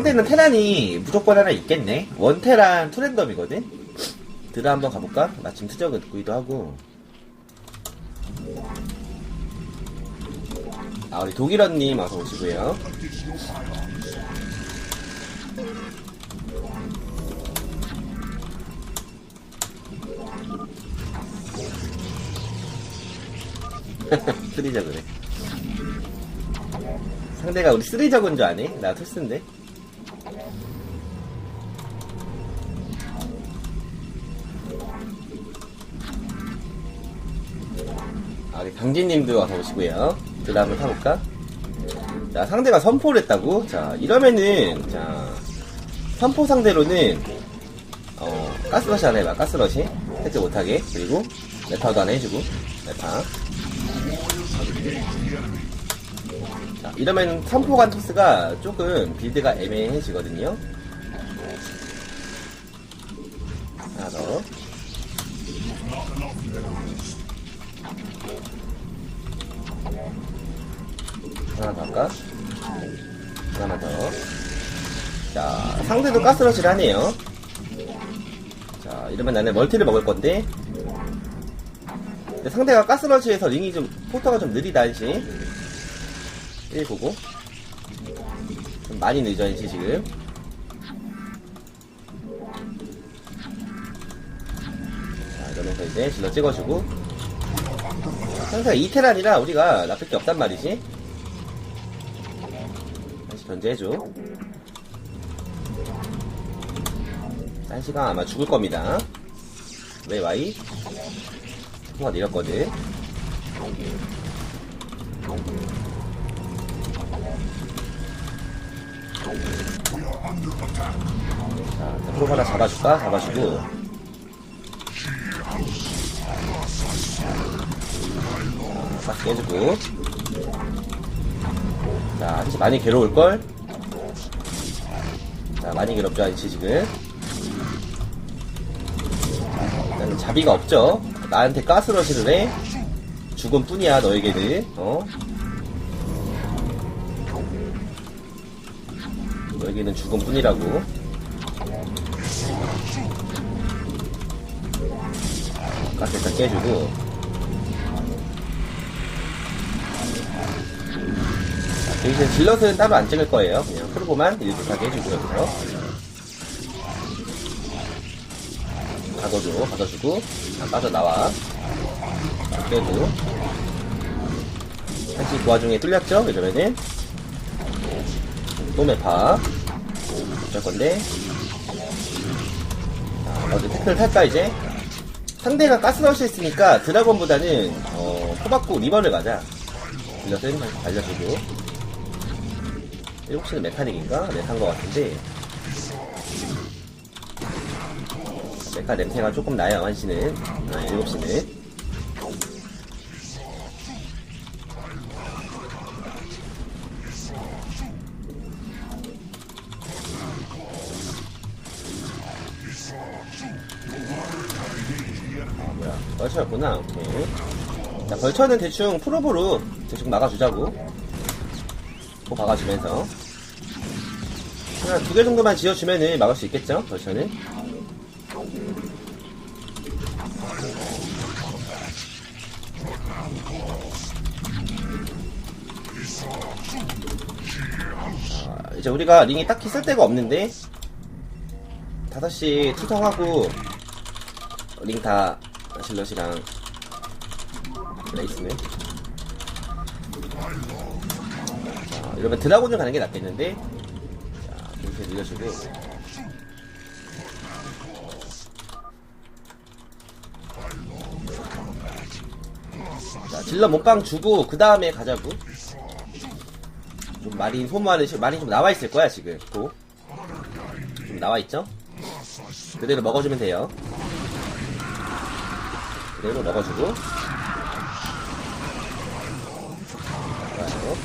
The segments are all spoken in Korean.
상대는 테란이 무조건 하나 있겠네. 원테란 투랜덤이거든. 드라 한번 가볼까? 마침 투적을 듣기도 하고. 아 우리 독일 언님 어서 오시고요. 쓰리저 그래. 상대가 우리 쓰리저건 줄 아네? 나 토스인데. 우리 강진님도 와서 오시고요. 드라 한번 타볼까? 자, 상대가 선포를 했다고? 자, 이러면은, 자, 선포 상대로는, 어, 가스러시 하나 해봐, 가스러시. 해지 못하게. 그리고, 메타도 하나 해주고, 메타. 자, 이러면 선포간 토스가 조금 빌드가 애매해지거든요. 하나 더 할까? 하나만 더. 자, 상대도 가스러시를 하네요. 자, 이러면 나는 멀티를 먹을 건데. 상대가 가스러시에서 링이 좀, 포터가 좀 느리다, 한시. 1 보고. 좀 많이 늦어, 한시 지금. 자, 이러면서 이제 질러 찍어주고. 상대가 이테란이라 우리가 나쁠 게 없단 말이지. 다시 견제해줘. 딴시가 아마 죽을 겁니다. 왜 와이? 스포가 내렸거든. 자, 프로 하나 잡아줄까? 잡아주고. 자, 빡 깨주고. 자, 한시 많이 괴로울걸? 자, 많이 괴롭죠, 한시 지금. 나는 자비가 없죠? 나한테 가스러시를 해? 죽음 뿐이야, 너에게는. 어? 너에게는 죽음 뿐이라고. 가스 일단 깨주고. 자, 대신 질럿은 따로 안 찍을 거예요. 그냥 프로보만 일부하게 해주고, 여기서. 가둬줘, 가둬주고. 자, 빠져나와. 자, 깨고. 한시 그 와중에 뚫렸죠? 이러면은. 또 매파. 어쩔 건데. 자, 어디 태클 탈까, 이제? 상대가 가스러시 했으니까 드라곤보다는, 어, 포박고 리버를 가자. 질럿은 알려주고. 7시는 메카닉인가? 네, 산것 같은데. 메카 냄새가 조금 나요, 한시는. 아, 7시는. 아, 뭐야. 벌처였구나. 오케이. 자, 벌처는 대충 프로브로 대충 막아주자고. 고 박아주면서. 두 개 정도만 지어주면은 막을 수 있겠죠? 벌처는. 자, 이제 우리가 링이 딱히 쓸 데가 없는데 5시 투성하고 링 다 실럿이랑 레이스는 자 이러면 드라곤을 가는 게 낫겠는데 자 이렇게 늘려주고 자 질러 몸빵 주고 그 다음에 가자고 좀 마린 소모하는 시 마린 좀 나와 있을 거야 지금 고. 좀 나와 있죠? 그대로 먹어주면 돼요. 그대로 먹어주고. 좋아요.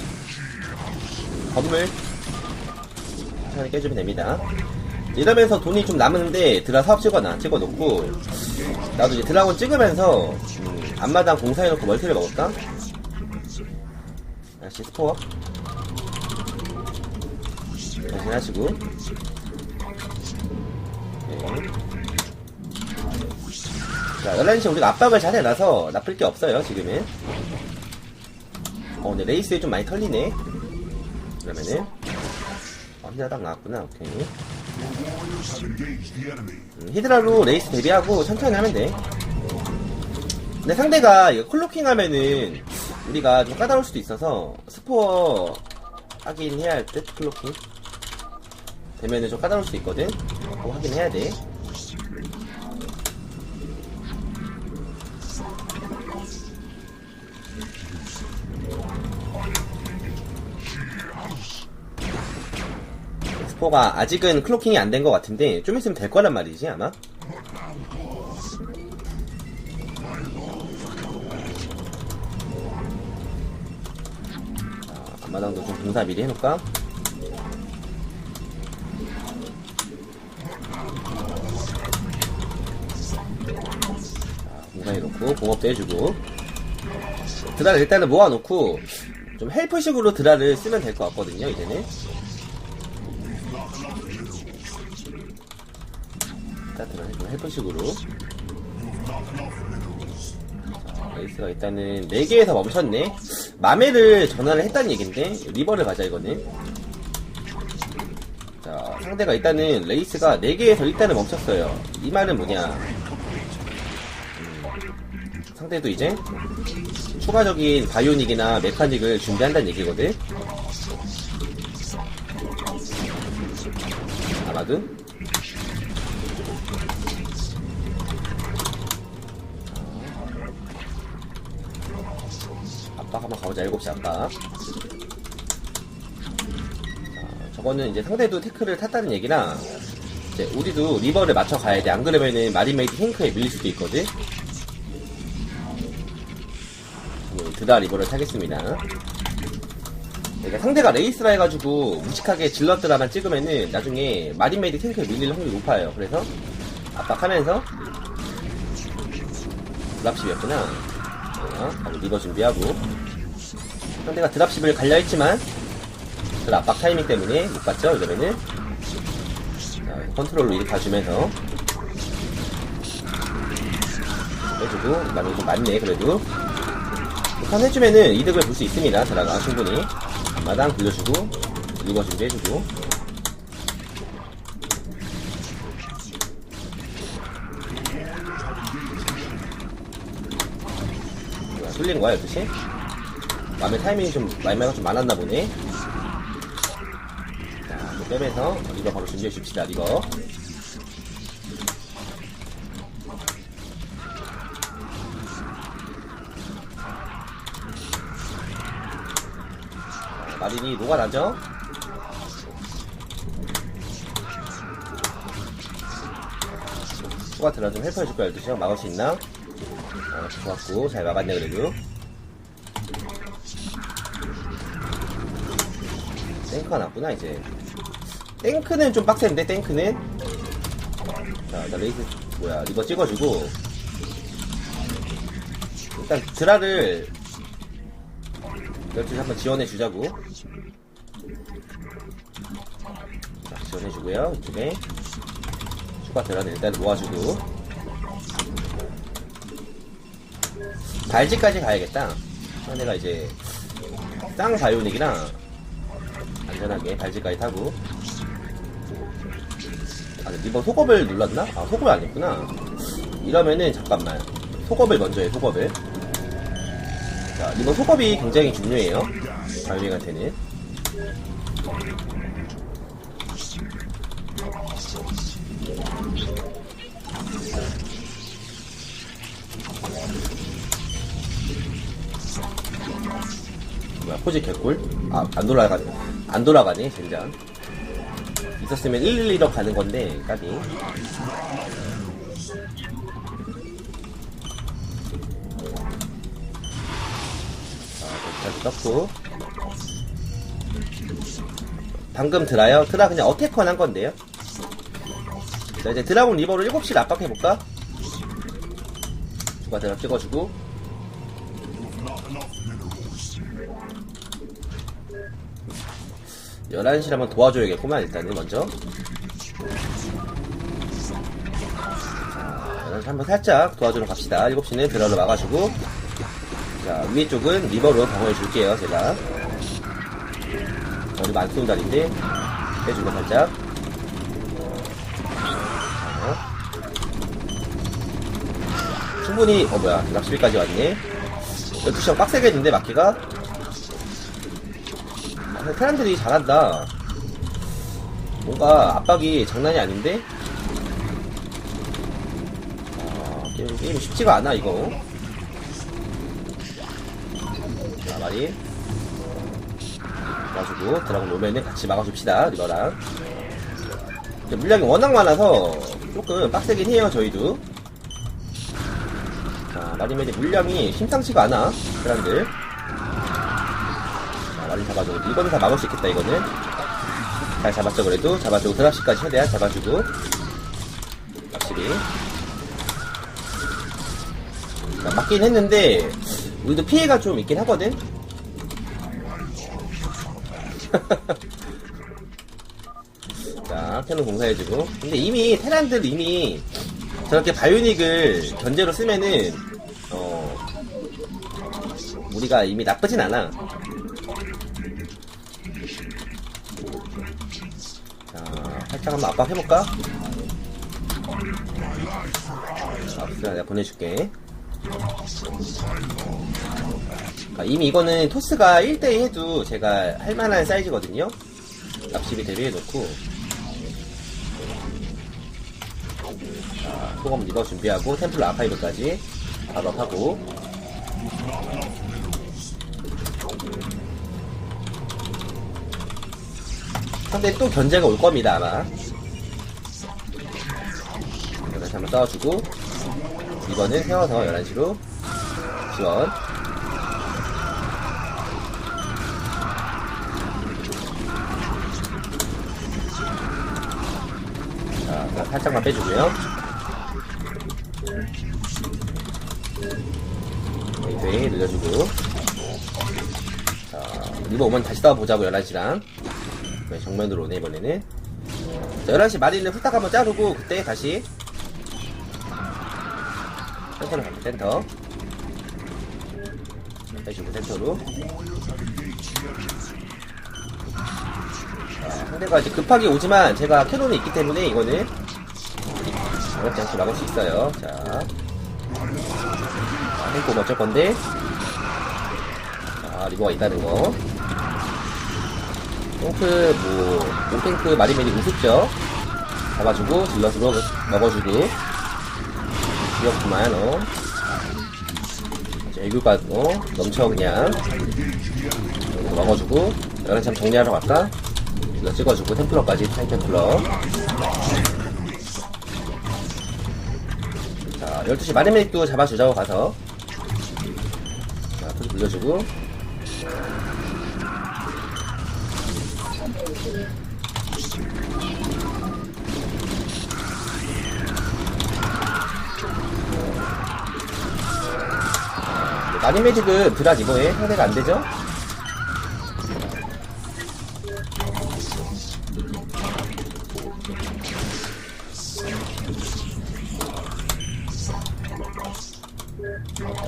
건물 천천히 깨주면 됩니다. 이러면서 돈이 좀 남는데 드라 사업 찍어놔 찍어놓고 나도 이제 드라곤 찍으면서 음, 앞마당 공사해놓고 멀티를 먹을까? 다시 스포어 정신하시고. 네. 자, 11시 우리가 압박을 잘 해놔서 나쁠 게 없어요, 지금은. 어, 근데 레이스에 좀 많이 털리네. 그러면은. 어, 히드라 딱 나왔구나, 오케이. 음, 히드라로 레이스 대비하고 천천히 하면 돼. 근데 상대가 이거 클로킹 하면은 우리가 좀 까다로울 수도 있어서 스포어 하긴 해야 할 듯, 클로킹. 되면은 좀 까다로울 수도 있거든? 꼭 하긴 해야 돼. 스포가 아직은 클로킹이 안 된 것 같은데 좀 있으면 될 거란 말이지 아마? 자, 앞마당도 좀 공사 미리 해놓을까? 자, 공사 해놓고 공업도 해주고. 드라를 일단은 모아놓고 좀 헬프식으로 드라를 쓰면 될 것 같거든요 이제는 스타트를 해도 헬프식으로. 자, 레이스가 일단은 4개에서 멈췄네. 마메를 전환을 했다는 얘긴데 리버를 가자 이거는. 자 상대가 일단은 레이스가 4개에서 일단은 멈췄어요. 이 말은 뭐냐. 음, 상대도 이제 추가적인 바이오닉이나 메카닉을 준비한다는 얘기거든. 아마도 가보자. 7시 압박 자, 저거는 이제 상대도 테크를 탔다는 얘기나 이제 우리도 리버를 맞춰 가야 돼. 안 그러면은 마리메이트 탱크에 밀릴 수도 있거든. 음, 드다 리버를 타겠습니다. 그러니까 상대가 레이스라 해가지고 무식하게 질럿드라만 찍으면은 나중에 마리메이트 탱크에 밀릴 확률이 높아요. 그래서 압박하면서 드랍십이었구나. 어, 바로 리버 준비하고 상대가 드랍십을 갈려 했지만 그 압박 타이밍 때문에 못 갔죠 이러면은 자, 컨트롤로 이렇게 가주면서. 해주고 많이 좀 많네 그래도. 북한 해주면은 이득을 볼 수 있습니다 드라가. 충분히. 마당 굴려주고 리버 준비해주고. 뭐야, 뚫린 거야, 12시? 맘의 타이밍이 좀, 마이마가 좀 많았나 보네. 자, 또 빼면서, 리버 바로 준비해 줍시다. 자, 마린이 녹아나죠? 들어 좀 헬퍼해줄 거야, 12시. 막을 수 있나? 어, 좋았고, 잘 막았네, 그래도. 탱크가 났구나, 이제. 탱크는 좀 빡센데, 탱크는? 자, 나 레이스, 뭐야, 리버 찍어주고. 일단, 드라를, 12시 한번 지원해주자고. 자, 지원해주고요, 이쪽에. 추가 드라는 일단 모아주고. 발지까지 가야겠다. 상대가 이제 쌍 바이오닉이랑 안전하게 발지까지 타고. 아, 리버 속업을 눌렀나? 아, 속업을 안 했구나. 이러면은 잠깐만. 속업을 먼저 해, 속업을. 자, 리버 속업이 굉장히 중요해요. 바이오닉한테는. 뭐야 포지 개꿀? 아 안 돌아가네 안 돌아가네 젠장 있었으면 112로 가는 건데 까비 자 떴고 방금 드라요? 드라 그냥 어태컨 한 건데요 자 이제 드라곤 리버로 7시를 압박해볼까? 추가 드랍 찍어주고 11시를 한번 도와줘야겠구만, 일단은, 먼저. 자, 11시 한번 살짝 도와주러 갑시다. 7시는 드러로 막아주고. 자, 위에 쪽은 리버로 방어해줄게요, 제가. 머리 많이 쏘는 자리인데, 빼주고 살짝. 자, 충분히, 어, 뭐야, 낚시비까지 왔네. 12시가 빡세겠는데, 막기가? 아, 테란들이 잘한다. 뭔가 압박이 장난이 아닌데? 아, 게임, 게임 쉽지가 않아, 이거. 자, 말이. 도와주고, 드라곤 오면은 같이 막아줍시다, 리버랑. 물량이 워낙 많아서 조금 빡세긴 해요, 저희도. 자, 마리멜이 물량이 심상치가 않아, 테란들. 자, 마리 잡아주고, 이거는 다 막을 수 있겠다, 이거는. 잘 잡았죠, 그래도. 잡아주고, 드랍시까지 최대한 잡아주고. 확실히. 자, 맞긴 했는데, 우리도 피해가 좀 있긴 하거든? 자, 캐논 공사해주고. 근데 이미, 테란들 이미, 저렇게 바이오닉을 견제로 쓰면은, 어, 우리가 이미 나쁘진 않아. 자, 한번 압박해볼까? 압수야, 내가 보내줄게. 아, 이미 이거는 토스가 1대2 해도 제가 할만한 사이즈거든요? 납십이 대비해놓고. 자, 소금 리버 준비하고, 템플러 아카이브까지 작업하고. 상대 또 견제가 올 겁니다, 아마. 한번 싸워주고, 이번은 세워서 11시로 지원. 자, 자, 살짝만 빼주고요. 웨이트웨이 늘려주고. 자, 리버 오면 다시 싸워보자고, 11시랑. 네, 정면으로 오네, 이번에는. 자, 11시 마리는 후딱 한번 자르고, 그때 다시. 센터로 갈게요, 센터. 빼주고, 센터로. 자, 상대가 이제 급하게 오지만, 제가 캐논이 있기 때문에, 이거는. 어렵지 않게 막을 수 있어요. 자. 자, 탱크 어쩔 건데. 자, 리버가 있다는 거. 탱크, 뭐, 탱크 마리멜이 우습죠? 잡아주고, 질럿으로 먹어주고. 귀엽구만, 어. 자, 애교가, 어, 넘쳐, 그냥. 먹어주고. 여기는 참 정리하러 갈까? 질럿 찍어주고, 템플러까지, 타이 템플러. 자, 12시 마리멜도 잡아주자고 가서. 자, 풀 돌려주고. 마니매직은 드라 이번에 상대가 안 되죠?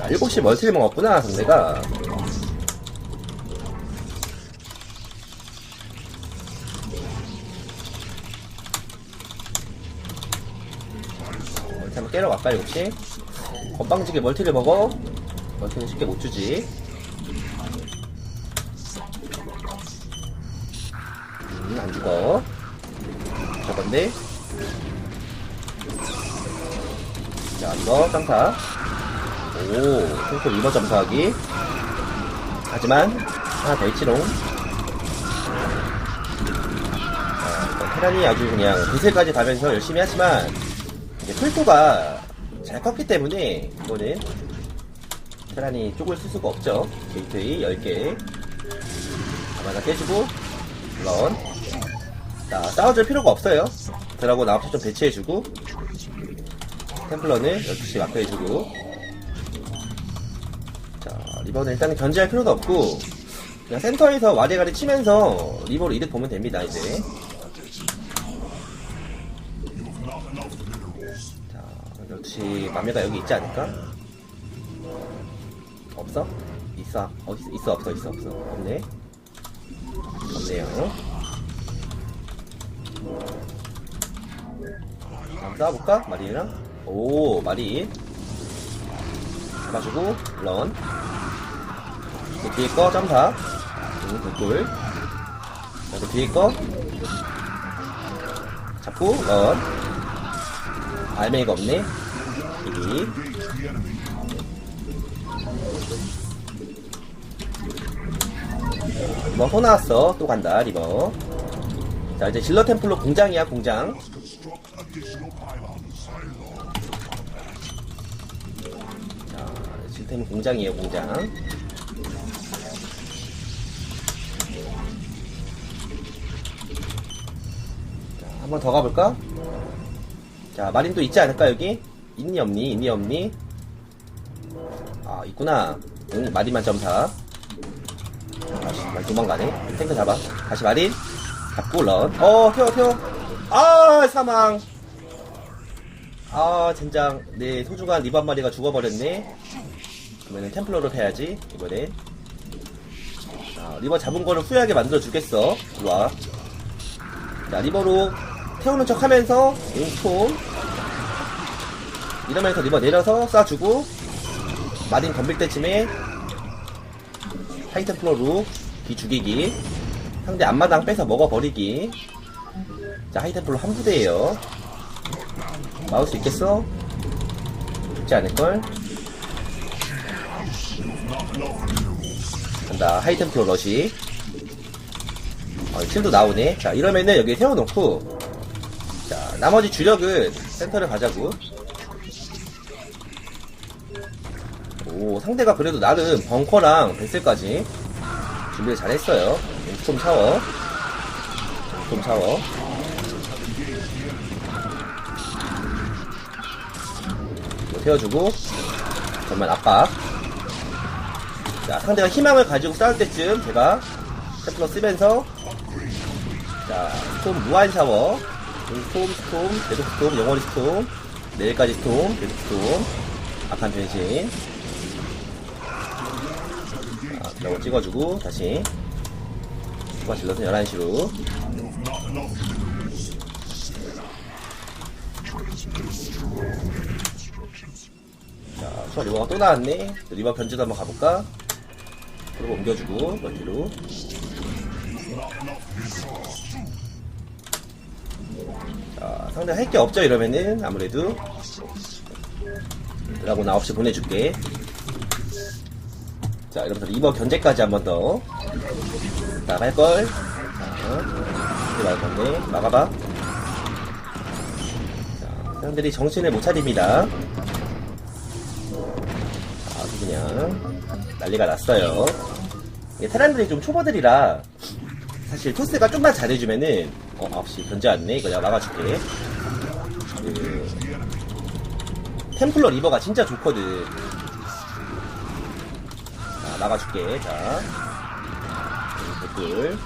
아, 7시 멀티를 먹었구나, 상대가. 멀티 한번 깨러 갈까, 7시? 건방지게 멀티를 먹어? 멀티는 쉽게 못 주지. 음, 안 죽어. 저건데. 자, 이거, 쌍타. 오, 탱크 리버 점사하기. 하지만, 하나 더 있지롱. 자, 일단 테란이 아주 그냥 구세까지 가면서 열심히 하지만, 이제 풀도가 잘 컸기 때문에, 이거는, 테란이 쪽을 쓸 수가 없죠. 게이트웨이 10개. 아마나 깨주고, 물론. 자, 싸워줄 필요가 없어요. 드라고 나옵시 좀 배치해주고, 템플러는 12시 마크해주고, 자, 리버는 일단은 견제할 필요도 없고, 그냥 센터에서 와리가리 치면서 리버로 이득 보면 됩니다, 이제. 자, 역시 맘매가 여기 있지 않을까? 없어? 있어? 어디 있어? 있어? 없어? 있어? 없어? 없네? 없네요. 한번 싸워볼까? 마린이랑? 오, 마린. 잡아주고, 런. 그 뒤에 거, 점사. 응. 자, 그 뒤에 거. 잡고, 런. 알맹이가 없네. 여기. 리버 호 나왔어. 또 간다, 리버. 자, 이제 질러 템플로 공장이야, 공장. 자, 질템 공장이에요, 공장. 자, 한번 더 가볼까? 자, 마린 또 있지 않을까, 여기? 있니, 없니? 있니, 없니? 아, 있구나. 응, 마린만 점사. 도망가네. 탱크 잡아. 다시 마린. 잡고 런. 어, 튀어, 튀어. 아, 사망. 아, 젠장. 내 소중한 리반 마리가 죽어버렸네. 그러면은 템플러로 해야지, 이번엔. 자, 리버 잡은 거를 후회하게 만들어 주겠어. 일로와. 자, 리버로 태우는 척 하면서, 잉통. 이러면서 리버 내려서 쏴주고, 마린 덤빌 때쯤에, 하이템플러로 뒤 죽이기. 상대 앞마당 빼서 먹어버리기. 자, 하이템플러 한 부대예요 막을 수 있겠어? 쉽지 않을걸? 간다. 하이템플러 러시. 어, 킬도 나오네. 자, 이러면은 여기 세워놓고, 자, 나머지 주력은 센터를 가자고. 오, 상대가 그래도 나름 벙커랑 베슬까지 준비를 잘했어요. 스톰 샤워. 스톰 샤워. 태워주고, 정말 압박. 자, 상대가 희망을 가지고 싸울 때쯤 제가 템플러 쓰면서, 자, 스톰 무한 샤워. 스톰, 스톰, 계속 스톰, 영원히 스톰, 내일까지 스톰, 계속 스톰, 악한 변신. 자, 드라곤 찍어주고, 다시. 추가 질러서 11시로. 자, 추가 리버가 또 나왔네. 리버 견제도 한번 가볼까? 그리고 옮겨주고, 멀티로. 자, 상대 할 게 없죠, 이러면은. 아무래도. 드라곤 9시 보내줄게. 자, 이러면서 리버 견제까지 한 번 더. 자, 할걸. 자, 이렇게 말 건데, 막아봐. 자, 사람들이 정신을 못 차립니다. 아주 그냥, 난리가 났어요. 이게 테란들이 좀 초보들이라, 사실 토스가 좀만 잘해주면은, 어, 아씨, 견제 왔네. 이거 내가 막아줄게. 그, 템플러 리버가 진짜 좋거든. 자, 막아줄게. 자. 댓글.